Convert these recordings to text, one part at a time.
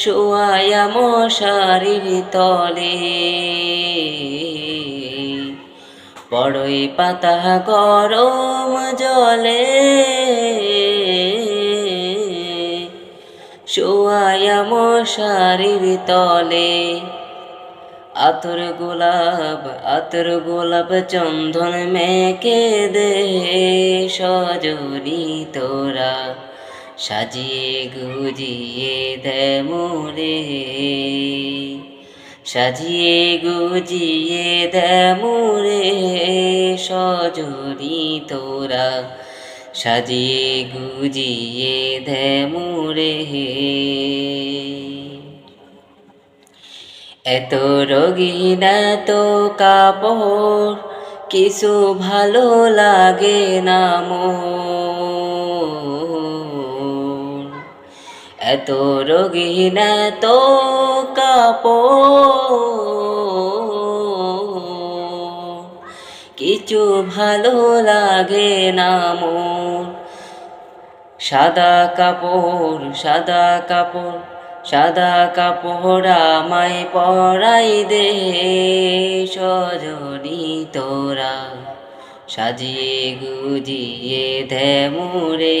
শুয়ায়া মশারির তলে। বড়ই পাতা গরম জলে। শুয়ায়া মশারির তলে। আতর গোলাপ আতর গোলাপ চন্দন মেকে দে সজনি তোরা। সাজিয়ে গুজিয়ে দে মোরে সাজিয়ে গুজিয়ে দে মোরে সজনি তোরা। সাজিয়ে গুজিয়ে দে মোরে এত রোগীন এত কাপড়, কিছু ভালো লাগে না মোর এত রোগীন তো কাপড়। কিছু ভালো লাগে না মোর সাদা কাপড় সাদা কাপড় সাদা কাপড় আমায় পরাই দে সজনি তোরা। সাজিয়ে গুজিয়ে দে মুরে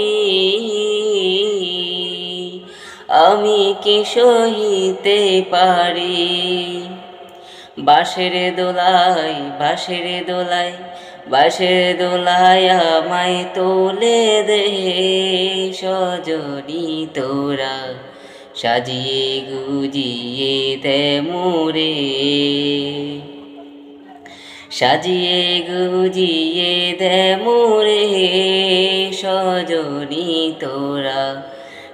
আমি কি সহিতে পারি? বাঁশের দোলাই বাঁশের দোলাই বাঁশের দোলাই আমায় তোলে দে সজনি তোরা। সাজিয়ে গুজিয়ে দে মোরে। সাজিয়ে গুজিয়ে দে মোরে সজনি তোরা।